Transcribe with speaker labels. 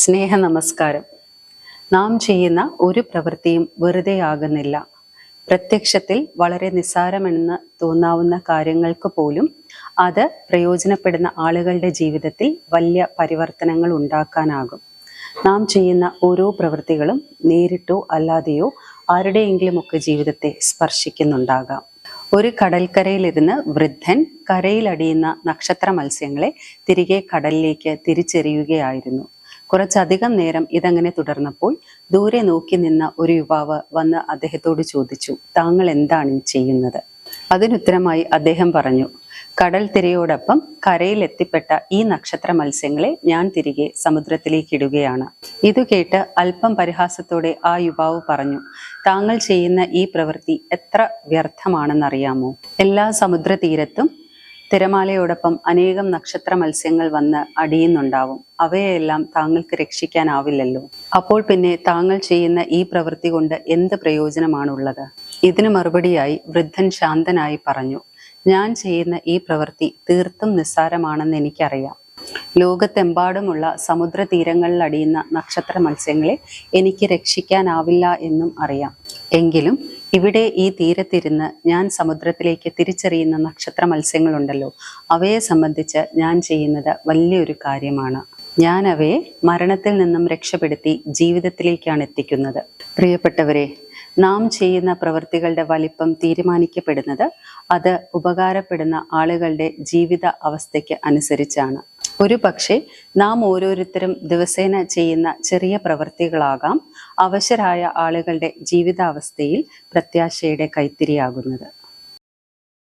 Speaker 1: സ്നേഹ നമസ്കാരം നാം ചെയ്യുന്ന ഒരു പ്രവൃത്തിയും വെറുതെ ആകുന്നില്ല. പ്രത്യക്ഷത്തിൽ വളരെ നിസ്സാരമെന്ന് തോന്നാവുന്ന കാര്യങ്ങൾക്ക് പോലും അത് പ്രയോജനപ്പെടുന്ന ആളുകളുടെ ജീവിതത്തിൽ വലിയ പരിവർത്തനങ്ങൾ ഉണ്ടാക്കാനാകും. നാം ചെയ്യുന്ന ഓരോ പ്രവൃത്തികളും നേരിട്ടോ അല്ലാതെയോ ആരുടെയെങ്കിലുമൊക്കെ ജീവിതത്തെ സ്പർശിക്കുന്നുണ്ടാകാം. ഒരു കടൽക്കരയിലിരുന്ന് വൃദ്ധൻ കരയിലടിയുന്ന നക്ഷത്ര മത്സ്യങ്ങളെ തിരികെ കടലിലേക്ക് തിരിച്ചെറിയുകയായിരുന്നു. കുറച്ചധികം നേരം ഇതങ്ങനെ തുടർന്നപ്പോൾ ദൂരെ നോക്കി നിന്ന ഒരു യുവാവ് വന്ന് അദ്ദേഹത്തോട് ചോദിച്ചു താങ്കൾ എന്താണ് ചെയ്യുന്നത്? അതിനുത്തരമായി അദ്ദേഹം പറഞ്ഞു കടൽ തിരയോടൊപ്പം കരയിൽ എത്തിപ്പെട്ട ഈ നക്ഷത്ര മത്സ്യങ്ങളെ ഞാൻ തിരികെ സമുദ്രത്തിലേക്ക് ഇടുകയാണ്. ഇത് കേട്ട് അല്പം പരിഹാസത്തോടെ ആ യുവാവ് പറഞ്ഞു താങ്കൾ ചെയ്യുന്ന ഈ പ്രവൃത്തി എത്ര വ്യർത്ഥമാണെന്നറിയാമോ? എല്ലാ സമുദ്ര തീരത്തും തിരമാലയോടൊപ്പം അനേകം നക്ഷത്ര മത്സ്യങ്ങൾ വന്ന് അടിയുന്നുണ്ടാവും. അവയെല്ലാം താങ്കൾക്ക് രക്ഷിക്കാനാവില്ലല്ലോ. അപ്പോൾ പിന്നെ താങ്കൾ ചെയ്യുന്ന ഈ പ്രവൃത്തി കൊണ്ട് എന്ത് പ്രയോജനമാണുള്ളത്? ഇതിനു മറുപടിയായി വൃദ്ധൻ ശാന്തനായി പറഞ്ഞു ഞാൻ ചെയ്യുന്ന ഈ പ്രവൃത്തി തീർത്തും നിസ്സാരമാണെന്ന് എനിക്കറിയാം. ലോകത്തെമ്പാടുമുള്ള സമുദ്ര തീരങ്ങളിൽ അടിയുന്ന നക്ഷത്ര മത്സ്യങ്ങളെ എനിക്ക് രക്ഷിക്കാനാവില്ല എന്നും അറിയാം. എങ്കിലും ഇവിടെ ഈ തീരത്തിരുന്ന് ഞാൻ സമുദ്രത്തിലേക്ക് തിരിച്ചറിയുന്ന നക്ഷത്ര മത്സ്യങ്ങളുണ്ടല്ലോ അവയെ സംബന്ധിച്ച് ഞാൻ ചെയ്യുന്നത് വലിയൊരു കാര്യമാണ്. ഞാൻ അവയെ മരണത്തിൽ നിന്നും രക്ഷപ്പെടുത്തി ജീവിതത്തിലേക്കാണ് എത്തിക്കുന്നത്. പ്രിയപ്പെട്ടവരെ നാം ചെയ്യുന്ന പ്രവൃത്തികളുടെ വലിപ്പം തീരുമാനിക്കപ്പെടുന്നത് അത് ഉപകാരപ്പെടുന്ന ആളുകളുടെ ജീവിത അവസ്ഥയ്ക്ക് അനുസരിച്ചാണ്. ഒരു പക്ഷേ നാം ഓരോരുത്തരും ദിവസേന ചെയ്യുന്ന ചെറിയ പ്രവൃത്തികളാകാം അവശരായ ആളുകളുടെ ജീവിതാവസ്ഥയിൽ പ്രത്യാശയുടെ കൈത്തിരിയാകുന്നത്.